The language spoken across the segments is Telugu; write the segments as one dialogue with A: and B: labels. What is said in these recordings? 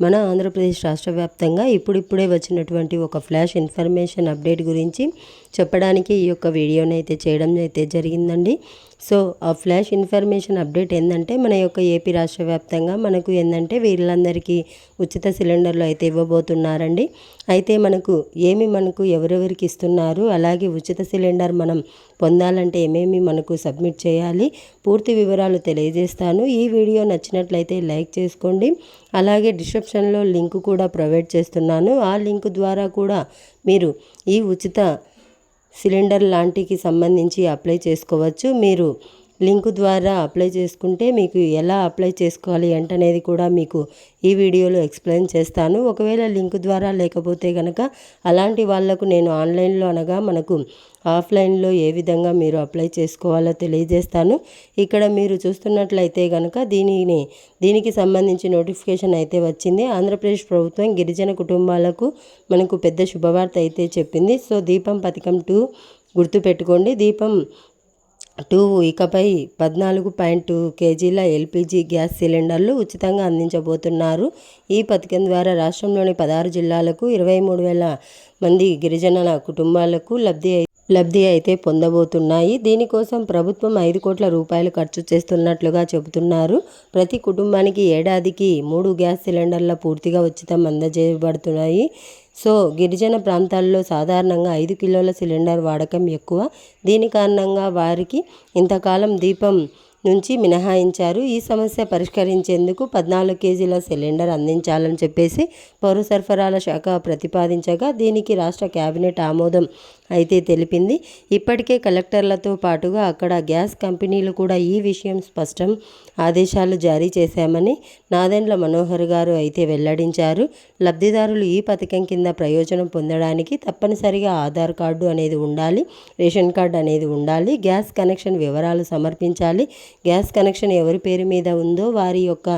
A: మన ఆంధ్రప్రదేశ్ రాష్ట్ర వ్యాప్తంగా ఇప్పుడిప్పుడే వచ్చినటువంటి ఒక ఫ్లాష్ ఇన్ఫర్మేషన్ అప్డేట్ గురించి చెప్పడానికి ఈ యొక్క వీడియోని అయితే చేయడం అయితే జరిగిందండి. సో ఆ ఫ్లాష్ ఇన్ఫర్మేషన్ అప్డేట్ ఏంటంటే మన యొక్క ఏపీ రాష్ట్ర వ్యాప్తంగా మనకు ఏంటంటే వీళ్ళందరికీ ఉచిత సిలిండర్లు అయితే ఇవ్వబోతున్నారండి. అయితే మనకు ఏమి మనకు ఎవరెవరికి ఇస్తున్నారు అలాగే ఉచిత సిలిండర్ మనం పొందాలంటే ఏమేమి మనకు సబ్మిట్ చేయాలి పూర్తి వివరాలు తెలియజేస్తాను. ఈ వీడియో నచ్చినట్లయితే లైక్ చేసుకోండి. అలాగే డిస్క్రిప్షన్లో లింక్ కూడా ప్రొవైడ్ చేస్తున్నాను. ఆ లింక్ ద్వారా కూడా మీరు ఈ ఉచిత సిలిండర్ లాంటికి సంబంధించి అప్లై చేసుకోవచ్చు. మీరు లింక్ ద్వారా అప్లై చేసుకుంటే మీకు ఎలా అప్లై చేసుకోవాలి ఏంటనేది కూడా మీకు ఈ వీడియోలో ఎక్స్ప్లెయిన్ చేస్తాను. ఒకవేళ లింక్ ద్వారా లేకపోతే కనుక అలాంటి వాళ్ళకు నేను ఆన్లైన్లో అనగా మనకు ఆఫ్లైన్లో ఏ విధంగా మీరు అప్లై చేసుకోవాలో తెలియజేస్తాను. ఇక్కడ మీరు చూస్తున్నట్లయితే కనుక దీనిని దీనికి సంబంధించి నోటిఫికేషన్ అయితే వచ్చింది. ఆంధ్రప్రదేశ్ ప్రభుత్వం గిరిజన కుటుంబాలకు మనకు పెద్ద శుభవార్త అయితే చెప్పింది. సో దీపం పథకం టూ గుర్తుపెట్టుకోండి. దీపం టూ ఇకపై పద్నాలుగు పాయింట్ టూ కేజీల ఎల్పిజి గ్యాస్ సిలిండర్లు ఉచితంగా అందించబోతున్నారు. ఈ పథకం ద్వారా రాష్ట్రంలోని పదహారు జిల్లాలకు ఇరవై మూడు వేల మంది గిరిజనుల కుటుంబాలకు లబ్ధి లబ్ధి అయితే పొందబోతున్నాయి. దీనికోసం ప్రభుత్వం ఐదు కోట్ల రూపాయలు ఖర్చు చేస్తున్నట్లుగా చెబుతున్నారు. ప్రతి కుటుంబానికి ఏడాదికి మూడు గ్యాస్ సిలిండర్ల పూర్తిగా ఉచితం అందజేయబడుతున్నాయి. సో గిరిజన ప్రాంతాల్లో సాధారణంగా ఐదు కిలోల సిలిండర్ వాడకం ఎక్కువ. దీని కారణంగా వారికి ఇంతకాలం దీపం నుంచి మినహాయించారు. ఈ సమస్య పరిష్కరించేందుకు పద్నాలుగు కేజీల సిలిండర్ అందించాలని చెప్పేసి పౌర సరఫరాల శాఖ ప్రతిపాదించగా దీనికి రాష్ట్ర కేబినెట్ ఆమోదం అయితే తెలిపింది. ఇప్పటికే కలెక్టర్లతో పాటుగా అక్కడ గ్యాస్ కంపెనీలు కూడా ఈ విషయం స్పష్టం ఆదేశాలు జారీ చేశామని నాదెండ్ల మనోహర్ గారు అయితే వెల్లడించారు. లబ్ధిదారులు ఈ పథకం కింద ప్రయోజనం పొందడానికి తప్పనిసరిగా ఆధార్ కార్డు అనేది ఉండాలి రేషన్ కార్డు అనేది ఉండాలి గ్యాస్ కనెక్షన్ వివరాలు సమర్పించాలి గ్యాస్ కనెక్షన్ ఎవరి పేరు మీద ఉందో వారి యొక్క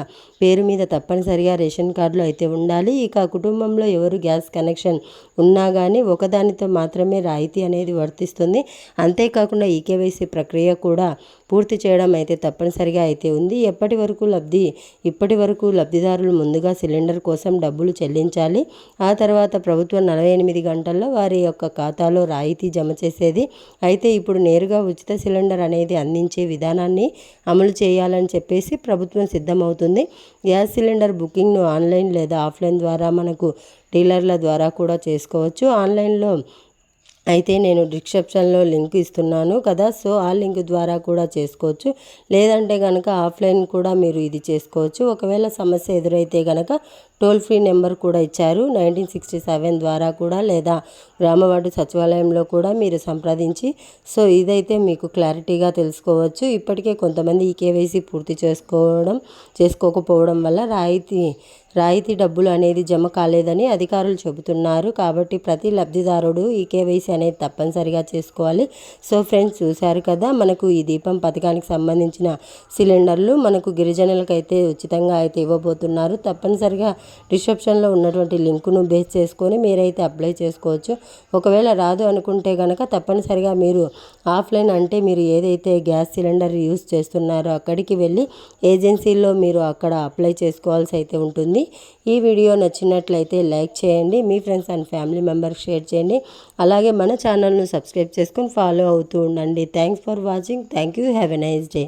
A: పేరు మీద తప్పనిసరిగా రేషన్ కార్డులో అయితే ఉండాలి. ఇక కుటుంబంలో ఎవరు గ్యాస్ కనెక్షన్ ఉన్నా కానీ ఒకదానితో మాత్రమే రాయితీ అనేది వర్తిస్తుంది. అంతేకాకుండా ఈ కేవైసీ ప్రక్రియ కూడా పూర్తి చేయడం అయితే తప్పనిసరిగా అయితే ఉంది. ఎప్పటి వరకు లబ్ధి ఇప్పటి వరకు లబ్ధిదారులు ముందుగా సిలిండర్ కోసం డబ్బులు చెల్లించాలి? ఆ తర్వాత ప్రభుత్వం నలభై ఎనిమిది గంటల్లో వారి యొక్క ఖాతాలో రాయితీ జమ చేసేది. అయితే ఇప్పుడు నేరుగా ఉచిత సిలిండర్ అనేది అందించే విధానాన్ని అమలు చేయాలని చెప్పేసి ప్రభుత్వం సిద్ధమవుతుంది. గ్యాస్ సిలిండర్ బుకింగ్ను ఆన్లైన్ లేదా ఆఫ్లైన్ ద్వారా మనకు డీలర్ల ద్వారా కూడా చేసుకోవచ్చు. ఆన్లైన్లో అయితే నేను డిస్క్రిప్షన్లో లింక్ ఇస్తున్నాను కదా సో ఆ లింక్ ద్వారా కూడా చేసుకోవచ్చు. లేదంటే కనుక ఆఫ్లైన్ కూడా మీరు ఇది చేసుకోవచ్చు. ఒకవేళ సమస్య ఎదురైతే కనుక టోల్ ఫ్రీ నెంబర్ కూడా ఇచ్చారు. నైన్టీన్ సిక్స్టీ సెవెన్ ద్వారా కూడా లేదా గ్రామవార్డు సచివాలయంలో కూడా మీరు సంప్రదించి సో ఇదైతే మీకు క్లారిటీగా తెలుసుకోవచ్చు. ఇప్పటికే కొంతమంది ఈ కేవైసీ పూర్తి చేసుకోవడం చేసుకోకపోవడం వల్ల రాయితీ రాయితీ డబ్బులు అనేది జమ కాలేదని అధికారులు చెబుతున్నారు. కాబట్టి ప్రతి లబ్ధిదారుడు ఈ కేవైసీ అనేది తప్పనిసరిగా చేసుకోవాలి. సో ఫ్రెండ్స్ చూశారు కదా మనకు ఈ దీపం పథకానికి సంబంధించిన సిలిండర్లు మనకు గిరిజనులకైతే ఉచితంగా అయితే ఇవ్వబోతున్నారు. తప్పనిసరిగా డిస్క్రిప్షన్లో ఉన్నటువంటి లింకును బేస్ చేసుకొని మీరైతే అప్లై చేసుకోవచ్చు. ఒకవేళ రాదు అనుకుంటే కనుక తప్పనిసరిగా మీరు ఆఫ్లైన్ అంటే మీరు ఏదైతే గ్యాస్ సిలిండర్ యూస్ చేస్తున్నారో అక్కడికి వెళ్ళి ఏజెన్సీలో మీరు అక్కడ అప్లై చేసుకోవాల్సి అయితే ఉంటుంది. ఈ వీడియో నచ్చినట్లయితే లైక్ చేయండి మీ friends and family members share చేయండి. అలాగే మన ఛానల్ను సబ్స్క్రైబ్ చేసుకొని ఫాలో అవుతూ ఉండండి. Thanks for watching. Thank you. Have a nice day.